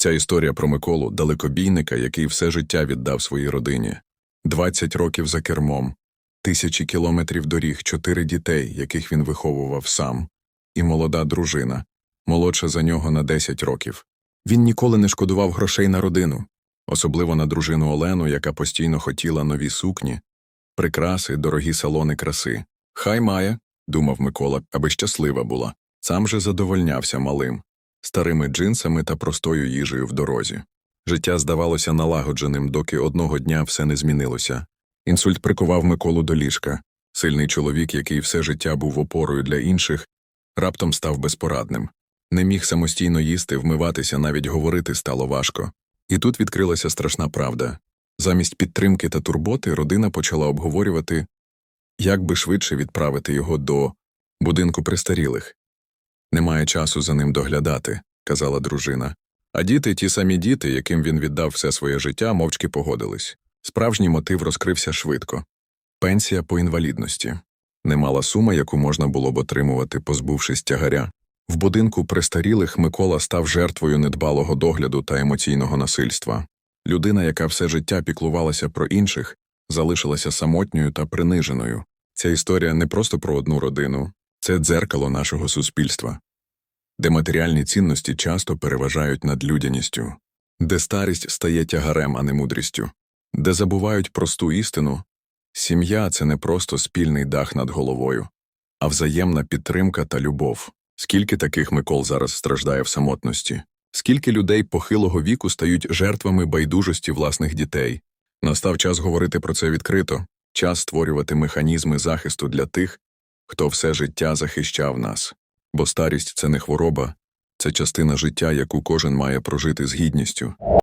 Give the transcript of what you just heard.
Ця історія про Миколу, далекобійника, який все життя віддав своїй родині. 20 років за кермом, тисячі кілометрів доріг, чотири дітей, яких він виховував сам, і молода дружина, молодша за нього на 10 років. Він ніколи не шкодував грошей на родину, особливо на дружину Олену, яка постійно хотіла нові сукні, прикраси, дорогі салони краси. Хай має, думав Микола, аби щаслива була. Сам же задовольнявся малим, старими джинсами та простою їжею в дорозі. Життя здавалося налагодженим, доки одного дня все не змінилося. Інсульт прикував Миколу до ліжка. Сильний чоловік, який все життя був опорою для інших, раптом став безпорадним. Не міг самостійно їсти, вмиватися, навіть говорити стало важко. І тут відкрилася страшна правда. Замість підтримки та турботи родина почала обговорювати, як би швидше відправити його до будинку престарілих. Немає часу за ним доглядати, казала дружина. А діти, ті самі діти, яким він віддав все своє життя, мовчки погодились. Справжній мотив розкрився швидко пенсія по інвалідності. Немала сума, яку можна було б отримувати, позбувшись тягаря. В будинку престарілих Микола став жертвою недбалого догляду та емоційного насильства. Людина, яка все життя піклувалася про інших, залишилася самотньою та приниженою. Ця історія не просто про одну родину, це дзеркало нашого суспільства, де матеріальні цінності часто переважають над людяністю, де старість стає тягарем, а не мудрістю, де забувають просту істину сім'я це не просто спільний дах над головою, а взаємна підтримка та любов. Скільки таких Микол зараз страждає в самотності? Скільки людей похилого віку стають жертвами байдужості власних дітей? Настав час говорити про це відкрито, час створювати механізми захисту для тих, хто все життя захищав нас. Бо старість це не хвороба, це частина життя, яку кожен має прожити з гідністю.